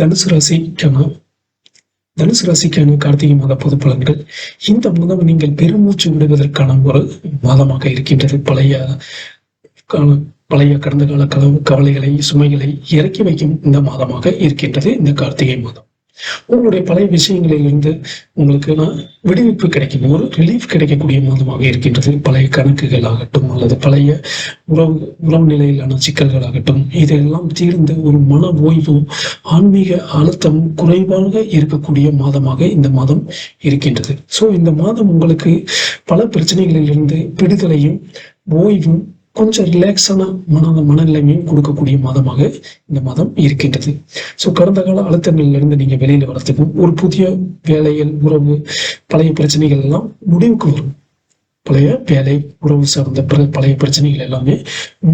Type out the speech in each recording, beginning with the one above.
தனுசு ராசிக்கான தனுசு ராசிக்கான கார்த்திகை மாத பொது பலன்கள். இந்த மாதம் நீங்கள் பெருமூச்சு விடுவதற்கான ஒரு மாதமாக இருக்கின்றது. பழைய கால- பழைய கடந்த கால கலவு கவலைகளை சுமைகளை இறக்கி வைக்கும் இந்த மாதமாக இருக்கின்றது இந்த கார்த்திகை மாதம். உங்களுடைய பழைய விஷயங்களில் இருந்து உங்களுக்கு விடுவிப்பு கிடைக்கும் ஒரு ரிலீஃப் கிடைக்கக்கூடிய மாதமாக இருக்கின்றது. பழைய கணக்குகள் ஆகட்டும் அல்லது பழைய உறவு உறவு நிலையிலான சிக்கல்கள் ஆகட்டும் இதெல்லாம் தீர்ந்து ஒரு மன ஓய்வும் ஆன்மீக அழுத்தம் குறைவாக இருக்கக்கூடிய மாதமாக இந்த மாதம் இருக்கின்றது. ஸோ இந்த மாதம் உங்களுக்கு பல பிரச்சனைகளிலிருந்து விடுதலையும் ஓய்வும் கொஞ்சம் ரிலாக்ஸான மன மனநிலைமையும் கொடுக்கக்கூடிய மாதமாக இந்த மாதம் இருக்கின்றது. ஸோ கடந்த கால அழுத்தங்களிலிருந்து நீங்கள் நீங்க வெளியில வரத்துக்கும் ஒரு புதிய வேலைகள் உறவு பழைய பிரச்சனைகள் எல்லாம் முடிவுக்கு வரும். பழைய வேலை உறவு சார்ந்த பிற பழைய பிரச்சனைகள் எல்லாமே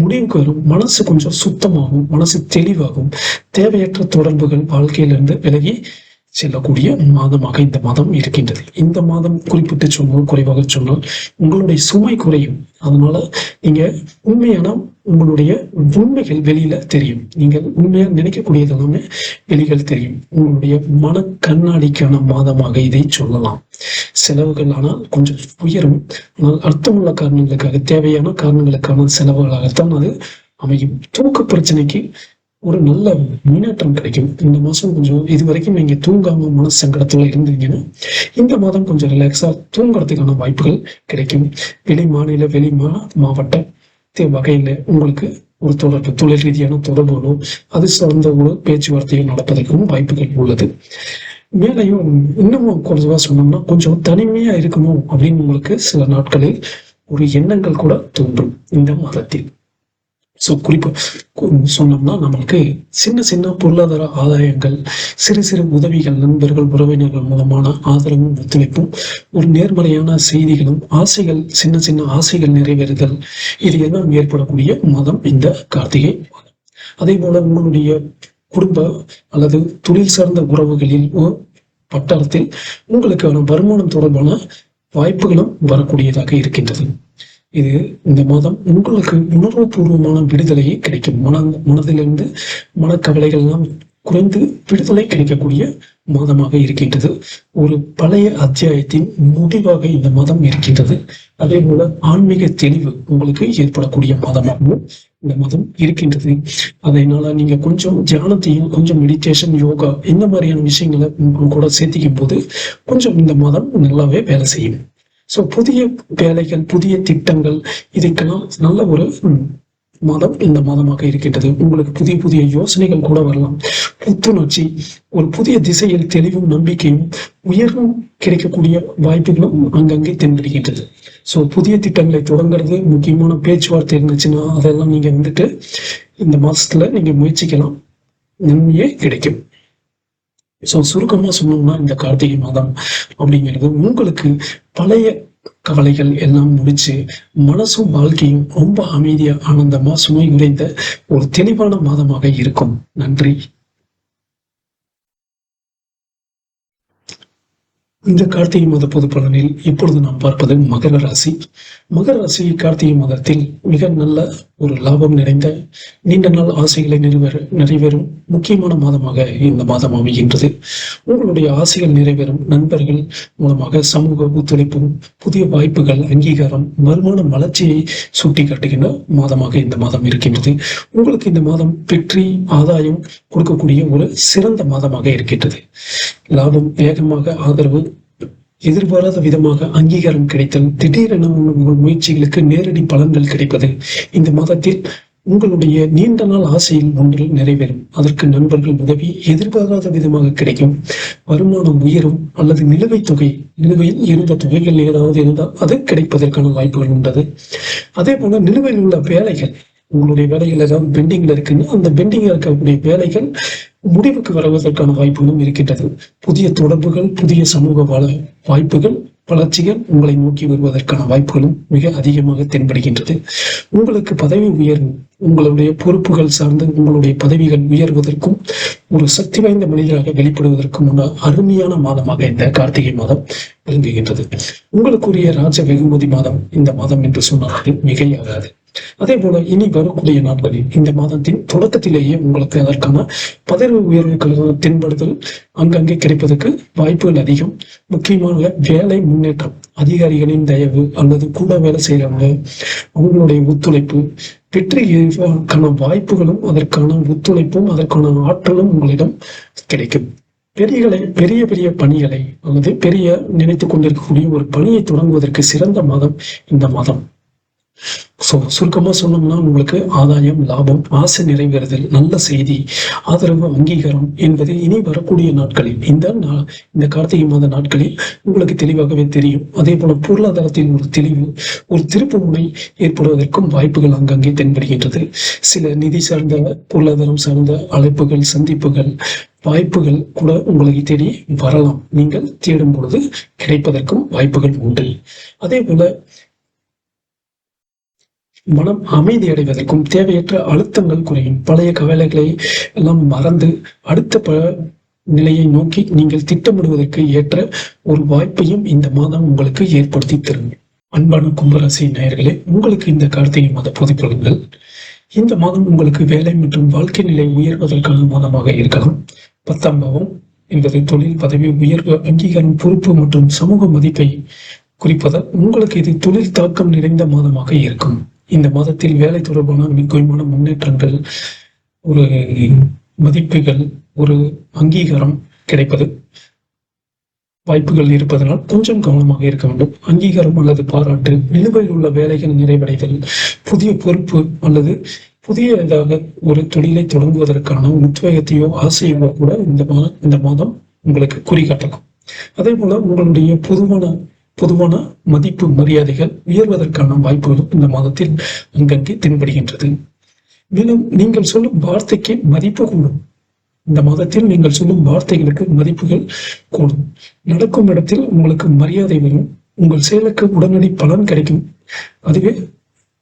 முடிவுக்கு வரும். மனசு கொஞ்சம் சுத்தமாகும் மனசு தெளிவாகும். தேவையற்ற தொடர்புகள் வாழ்க்கையிலிருந்து விலகி செல்லக்கூடிய மாதமாக இந்த மாதம் இருக்கின்றது. இந்த மாதம் குறிப்பிட்டு சொன்னால் குறைவாக சொன்னால் உங்களுடைய சுமை குறையும். அதனால நீங்க உண்மையான உங்களுடைய உண்மைகள் வெளியில தெரியும். நீங்கள் உண்மையாக நினைக்கக்கூடியது எல்லாமே வெளிகள் தெரியும். உங்களுடைய மன கண்ணாடிக்கான மாதமாக இதை சொல்லலாம். செலவுகள் ஆனால் கொஞ்சம் உயரும். ஆனால் அர்த்தமுள்ள காரணங்களுக்காக தேவையான காரணங்களுக்கான செலவுகளாகத்தான் அது அமையும். தூக்க பிரச்சனைக்கு ஒரு நல்ல முன்னேற்றம் கிடைக்கும். இந்த மாதம் கொஞ்சம் இது வரைக்கும் நீங்கள் தூங்காம மன சங்கடத்தில் இருந்தீங்கன்னா இந்த மாதம் கொஞ்சம் ரிலாக்ஸாக தூங்குறதுக்கான வாய்ப்புகள் கிடைக்கும். வெளி மாநில வெளி மா மாவட்ட வகையில் உங்களுக்கு ஒரு தொடர்பு தொழில் ரீதியான தொடர்புகளோ அது சார்ந்த ஒரு பேச்சுவார்த்தையும் நடப்பதற்கும் வாய்ப்புகள் உள்ளது. மேலையும் இன்னமும் குறைவாக சொன்னோம்னா கொஞ்சம் தனிமையாக இருக்கணும் அப்படின்னு உங்களுக்கு சில நாட்களில் ஒரு எண்ணங்கள் கூட தோன்றும் இந்த மாதத்தில். ஸோ குறிப்பா சொன்னோம்னா நம்மளுக்கு சின்ன சின்ன பொருளாதார ஆதாயங்கள் சிறு சிறு உதவிகள் நண்பர்கள் உறவினர்கள் மூலமான ஆதரவும் ஒத்துழைப்பும் ஒரு நேர்மறையான செய்திகளும் ஆசைகள் சின்ன சின்ன ஆசைகள் நிறைவேறுதல் இது எல்லாம் ஏற்படக்கூடிய மாதம் இந்த கார்த்திகை மாதம். அதே போல உங்களுடைய குடும்ப அல்லது தொழில் சார்ந்த உறவுகளில் ஓ- வட்டாரத்தில் உங்களுக்கான வருமானம் தொடர்பான வாய்ப்புகளும் வரக்கூடியதாக இருக்கின்றது. இது இந்த மாதம் உங்களுக்கு உணர்வுபூர்வமான விடுதலையை கிடைக்கும். மன மனதிலிருந்து மனக்கவலைகள் எல்லாம் குறைந்து விடுதலை கிடைக்கக்கூடிய மாதமாக இருக்கின்றது. ஒரு பழைய அத்தியாயத்தின் முடிவாக இந்த மாதம் இருக்கின்றது. அதே போல ஆன்மீக தெளிவு உங்களுக்கு ஏற்படக்கூடிய மாதமாகவும் இந்த மாதம் இருக்கின்றது. அதனால நீங்க கொஞ்சம் தியானத்தையும் கொஞ்சம் மெடிடேஷன் யோகா இந்த மாதிரியான விஷயங்களை கூட சேர்த்திக்கும் போது கொஞ்சம் இந்த மாதம் நல்லாவே வேலை செய்யும். ஸோ புதிய வேலைகள் புதிய திட்டங்கள் இதுக்கெல்லாம் நல்ல ஒரு மதம் மாதம் இந்த மாதமாக இருக்கின்றது. உங்களுக்கு புதிய புதிய யோசனைகள் கூட வரலாம். புத்துணர்ச்சி ஒரு புதிய திசையில் தெளிவும் நம்பிக்கையும் உயர்வும் கிடைக்கக்கூடிய வாய்ப்புகளும் அங்கங்கே தென்படுகின்றது. ஸோ புதிய திட்டங்களை தொடங்குறது முக்கியமான பேச்சுவார்த்தை இருந்துச்சுன்னா அதெல்லாம் நீங்கள் வந்துட்டு இந்த மாதத்தில் நீங்கள் முயற்சிக்கலாம். நன்மையே கிடைக்கும். ஸோ சுருக்கமா சொன்னோம்னா இந்த கார்த்திகை மாதம் அப்படிங்கிறது உங்களுக்கு பழைய கவலைகள் எல்லாம் முடிச்சு மனசும் வாழ்க்கையும் ரொம்ப அமைதியா ஆனந்தமா சுமை நிறைந்த ஒரு தெளிவான மாதமாக இருக்கும். நன்றி. இந்த கார்த்திகை மாத பொது பலனில் இப்பொழுது நாம் பார்ப்பது மகர ராசி. மகர ராசி கார்த்திகை மாதத்தில் மிக நல்ல ஒரு லாபம் நிறைந்த நீண்ட நாள் ஆசைகளை நிறைவேற நிறைவேறும் முக்கியமான மாதமாக இந்த மாதம் அமைகின்றது. உங்களுடைய ஆசைகள் நிறைவேறும். நண்பர்கள் மூலமாக சமூக ஒத்துழைப்பும் புதிய வாய்ப்புகள் அங்கீகாரம் வருமான வளர்ச்சியை சுட்டி காட்டுகின்ற மாதமாக இந்த மாதம் இருக்கின்றது. உங்களுக்கு இந்த மாதம் வெற்றி ஆதாயம் கொடுக்கக்கூடிய ஒரு சிறந்த மாதமாக இருக்கின்றது. லாபம் வேகமாக ஆதரவு எதிர்பாராத விதமாக அங்கீகாரம் கிடைத்தல் திடீரென உங்கள் முயற்சிகளுக்கு நேரடி பலன்கள் கிடைப்பது இந்த மாதத்தில் உங்களுடைய நீண்ட நாள் ஆசையில் ஒன்றில் நிறைவேறும். அதற்கு நண்பர்கள் உதவி எதிர்பாராத விதமாக கிடைக்கும். வருமானம் உயரும் அல்லது நிலுவைத் தொகை நிலுவையில் இருந்த தொகைகள் ஏதாவது இருந்தால் அது கிடைப்பதற்கான வாய்ப்புகள் உண்டது. அதே போல நிலுவையில் உள்ள வேலைகள் உங்களுடைய வேலைகள் ஏதாவது பெண்டிங்ல இருக்குன்னா அந்த பெண்டிங்ல இருக்கக்கூடிய வேலைகள் முடிவுக்கு வருவதற்கான வாய்ப்புகளும் இருக்கின்றது. புதிய தொடர்புகள் புதிய சமூக வள வாய்ப்புகள் வளர்ச்சிகள் உங்களை நோக்கி வருவதற்கான வாய்ப்புகளும் மிக அதிகமாக தென்படுகின்றது. உங்களுக்கு பதவி உயர்வு உங்களுடைய பொறுப்புகள் சார்ந்து உங்களுடைய பதவிகள் உயர்வதற்கும் ஒரு சக்தி வாய்ந்த மனிதராக வெளிப்படுவதற்கும் உள்ள அருமையான மாதமாக இந்த கார்த்திகை மாதம் விளங்குகின்றது. உங்களுக்குரிய ராஜ வெகுமதி மாதம் இந்த மாதம் என்று சொன்னால் மிகையாகாது. அதே போல இனி வரக்கூடிய நாட்களில் இந்த மாதத்தின் தொடக்கத்திலேயே உங்களுக்கு அதற்கான பதவி உயர்வு தென்படுதல் அங்கங்கே கிடைப்பதற்கு வாய்ப்புகள் அதிகம். முக்கியமாக வேலை முன்னேற்றம் அதிகாரிகளின் தயவு அல்லது கூட வேலை செய்யறவங்க அவங்களுடைய ஒத்துழைப்பு வெற்றிக்கான வாய்ப்புகளும் அதற்கான ஒத்துழைப்பும் அதற்கான ஆற்றலும் உங்களிடம் கிடைக்கும். பெரியகளை பெரிய பெரிய பணிகளை அல்லது பெரிய நினைத்துக் கொண்டிருக்கக்கூடிய ஒரு பணியை தொடங்குவதற்கு சிறந்த மாதம் இந்த மாதம். ஸோ சுருக்கமா சொன்னோம்னா உங்களுக்கு ஆதாயம் லாபம் ஆசை நிறைவேறுதல் நல்ல செய்தி ஆதரவு அங்கீகாரம் என்பது இனி வரக்கூடிய நாட்களில் இந்த நா- இந்த கார்த்திகை மாத நாட்களில் உங்களுக்கு தெளிவாகவே தெரியும். அதே போல பொருளாதாரத்தின் ஒரு தெளிவு ஒரு திருப்பு முனை ஏற்படுவதற்கும் வாய்ப்புகள் அங்கங்கே தென்படுகின்றது. சில நிதி சார்ந்த பொருளாதாரம் சார்ந்த அழைப்புகள் சந்திப்புகள் வாய்ப்புகள் கூட உங்களை தேடி வரலாம். நீங்கள் தேடும் பொழுது கிடைப்பதற்கும் வாய்ப்புகள் உண்டு. அதே போல மனம் அமைதி அடைவதற்கும் தேவையற்ற அழுத்தங்கள் குறையும். பழைய கவலைகளை எல்லாம் மறந்து அடுத்த ப நிலையை நோக்கி நீங்கள் திட்டமிடுவதற்கு ஏற்ற ஒரு வாய்ப்பையும் இந்த மாதம் உங்களுக்கு ஏற்படுத்தி தரும். அன்பான கும்பராசி நேயர்களே உங்களுக்கு இந்த கார்த்திகை மாத பொதுப்பொருள்கள் இந்த மாதம் உங்களுக்கு வேலை மற்றும் வாழ்க்கை நிலை உயர்வதற்கான மாதமாக இருக்கலாம். பத்தாம் பாவம் என்பது தொழில் பதவி உயர்வு அங்கீகாரம் பொறுப்பு மற்றும் சமூக மதிப்பை குறிப்பதால் உங்களுக்கு இது தொழில் தாக்கம் நிறைந்த மாதமாக இருக்கும். இந்த மாதத்தில் வேலை தொடர்பான மிகுமான முன்னேற்றங்கள் ஒரு மதிப்புகள் ஒரு அங்கீகாரம் கிடைப்பது. வாய்ப்புகள் இருப்பதனால் கொஞ்சம் கவனமாக இருக்க வேண்டும். அங்கீகாரம் அல்லது பாராட்டு நிலுவையில் உள்ள வேலைகள் நிறைவடைதல் புதிய பொறுப்பு அல்லது புதிய ஏதாவது ஒரு தொழிலை தொடங்குவதற்கான உத்வேகத்தையோ ஆசையோ கூட இந்த மாதம் இந்த மாதம் உங்களுக்கு குறிகாட்டலாம். அதே போல உங்களுடைய பொதுவான பொதுவான மதிப்பு மரியாதைகள் உயர்வதற்கான வாய்ப்புகளும் இந்த மாதத்தில் அங்கங்கே தென்படுகின்றது. மேலும் நீங்கள் சொல்லும் வார்த்தைக்கு மதிப்பு கூடும். இந்த மாதத்தில் நீங்கள் சொல்லும் வார்த்தைகளுக்கு மதிப்புகள் கூடும். நடக்கும் இடத்தில் உங்களுக்கு மரியாதை வரும். உங்கள் செயலுக்கு உடனடி பலன் கிடைக்கும். அதுவே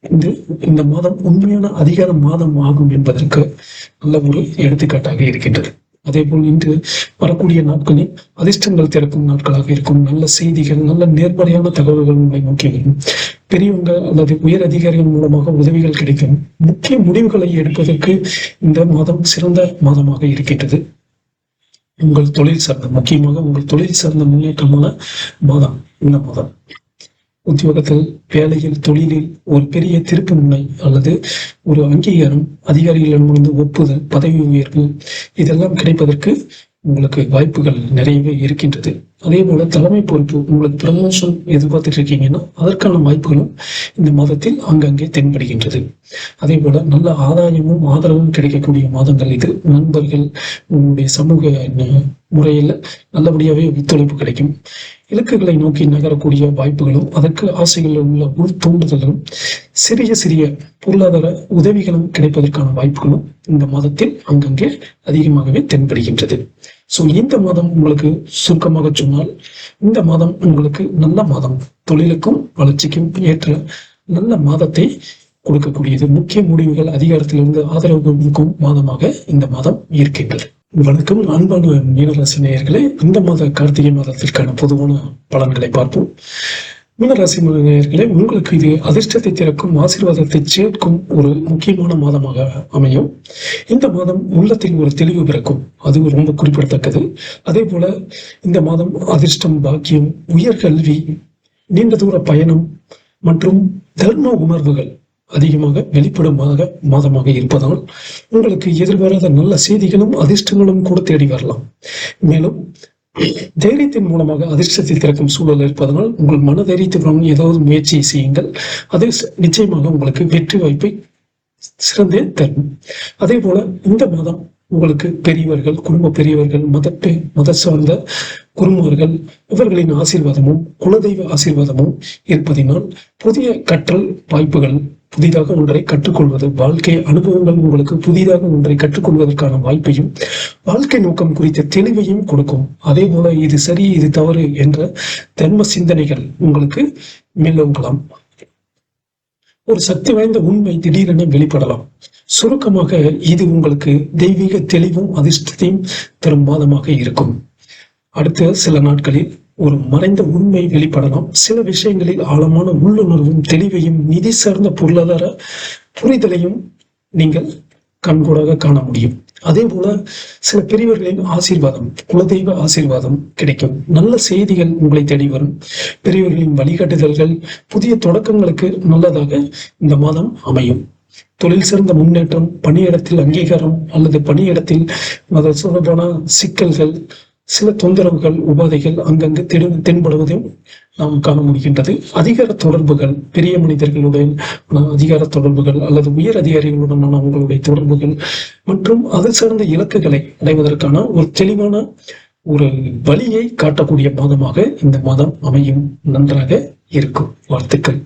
இந்த இந்த மாதம் உண்மையான அதிகார மாதம் ஆகும் என்பதற்கு நல்ல ஒரு எடுத்துக்காட்டாக இருக்கின்றது. அதே போல் இன்று வரக்கூடிய நாட்களில் அதிர்ஷ்டங்கள் திறக்கும் நாட்களாக இருக்கும். நல்ல செய்திகள் நல்ல நேர்மறையான தகவல்கள் உங்களை நோக்கி வரும். பெரியவங்க அல்லது உயர் அதிகாரிகள் மூலமாக உதவிகள் கிடைக்கும். முக்கிய முடிவுகளை எடுப்பதற்கு இந்த மாதம் சிறந்த மாதமாக இருக்கின்றது. உங்கள் தொழில் சார்ந்த முக்கியமாக உங்கள் தொழில் சார்ந்த முன்னேற்றமான மாதம். இந்த மாதம். உத்தியோகத்தில் வேலையில் தொழிலில் ஒரு பெரிய திருப்பு முனை அல்லது ஒரு அங்கீகாரம் அதிகாரிகளிடமிருந்து ஒப்புதல் பதவி உயர்வு இதெல்லாம் கிடைப்பதற்கு உங்களுக்கு வாய்ப்புகள் நிறையவே இருக்கின்றது. அதே போல தலைமை பொறுப்பு உங்களுக்கு ப்ரமோஷன் எதிர்பார்த்துட்டு இருக்கீங்கன்னா அதற்கான வாய்ப்புகளும் இந்த மாதத்தில் அங்கங்கே தென்படுகின்றது. அதே போல நல்ல ஆதாயமும் ஆதரவும் கிடைக்கக்கூடிய மாதங்கள் இது. நண்பர்கள் உங்களுடைய சமூக முறையில் நல்லபடியாகவே ஒத்துழைப்பு கிடைக்கும். இலக்குகளை நோக்கி நகரக்கூடிய வாய்ப்புகளும் அதற்கு ஆசைகளில் உள்ள உள் தூண்டுதலும் சிறிய சிறிய பொருளாதார உதவிகளும் கிடைப்பதற்கான வாய்ப்புகளும் இந்த மாதத்தில் அங்கங்கே அதிகமாகவே தென்படுகின்றது. ஸோ இந்த மாதம் உங்களுக்கு சுருக்கமாக சொன்னால் இந்த மாதம் உங்களுக்கு நல்ல மாதம். தொழிலுக்கும் வளர்ச்சிக்கும் ஏற்ற நல்ல மாதத்தை கொடுக்கக்கூடியது. முக்கிய முடிவுகள் அதிகாரத்திலிருந்து ஆதரவு கொடுக்கும் மாதமாக இந்த மாதம் இருக்கின்றது. வணக்கம். அன்பான மீனராசி நேயர்களே இந்த மாத கார்த்திகை மாதத்திற்கான பொதுவான பலன்களை பார்ப்போம். மீனராசி நேயர்களே உங்களுக்கு இது அதிர்ஷ்டத்தை திறக்கும் ஆசீர்வாதத்தை சேர்க்கும் ஒரு முக்கியமான மாதமாக அமையும். இந்த மாதம் உள்ளத்தில் ஒரு தெளிவு பிறக்கும். அது ரொம்ப குறிப்பிடத்தக்கது. அதே போல இந்த மாதம் அதிர்ஷ்டம் பாக்கியம் உயர்கல்வி நீண்ட தூர பயணம் மற்றும் தர்ம உணர்வுகள் அதிகமாக வெளிப்படும் மாதமாக இருப்பதால் உங்களுக்கு எதிர்வராத நல்ல செய்திகளும் அதிர்ஷ்டங்களும் கூட தேடி வரலாம். மேலும் தைரியத்தின் மூலமாக அதிர்ஷ்டத்தை திறக்கும் சூழல் இருப்பதனால் உங்கள் மன தைரியத்துடன் ஏதாவது முயற்சி செய்யுங்கள். அது நிச்சயமாக உங்களுக்கு வெற்றி வாய்ப்பை சிறந்தே தரும். அதே போல இந்த மாதம் உங்களுக்கு பெரியவர்கள் குடும்ப பெரியவர்கள் மத மத சார்ந்த குருமார்கள் இவர்களின் ஆசீர்வாதமும் குலதெய்வ ஆசீர்வாதமும் இருப்பதினால் புதிய கற்றல் வாய்ப்புகள் புதிதாக ஒன்றை கற்றுக்கொள்வது வாழ்க்கை அனுபவங்கள் உங்களுக்கு புதிதாக ஒன்றை கற்றுக்கொள்வதற்கான வாய்ப்பையும் வாழ்க்கை நோக்கம் குறித்த தெளிவையும் கொடுக்கும். அதே போல இது சரி இது தவறு என்ற தர்ம சிந்தனைகள் உங்களுக்கு மேலோங்கலாம் ஒரு சக்தி வாய்ந்த உண்மை திடீரென வெளிப்படலாம். சுருக்கமாக இது உங்களுக்கு தெய்வீக தெளிவும் அதிர்ஷ்டத்தையும் தரும் மாதமாக இருக்கும். அடுத்த சில நாட்களில் ஒரு மறைந்த உண்மை வெளிப்படலாம் சில விஷயங்களில் ஆழமான உள்ளுணர்வும் தெளிவையும் நிதி சார்ந்த பொருளாதார புரிதலையும் நீங்கள் கண்கூடாக காண முடியும். அதே போல சில பெரியவர்களின் ஆசீர்வாதம் குலதெய்வ ஆசீர்வாதம் கிடைக்கும். நல்ல செய்திகள் உங்களை தேடி வரும். பெரியவர்களின் வழிகாட்டுதல்கள் புதிய தொடக்கங்களுக்கு நல்லதாக இந்த மாதம் அமையும். தொழில் சார்ந்த முன்னேற்றம் பணியிடத்தில் அங்கீகாரம் அல்லது பணியிடத்தில் அதை சிக்கல்கள் சில தொந்தரவுகள் உபாதைகள் அங்கங்கு தெரு தென்படுவதையும் நாம் காண முடிகின்றது. அதிகார தொடர்புகள் பெரிய மனிதர்களுடன் அதிகார தொடர்புகள் அல்லது உயர் அதிகாரிகளுடனான உங்களுடைய தொடர்புகள் மற்றும் அது சார்ந்த இலக்குகளை அடைவதற்கான ஒரு தெளிவான ஒரு வழியை காட்டக்கூடிய மாதமாக இந்த மாதம் அமையும். நன்றாக இருக்கும். வாழ்த்துக்கள்.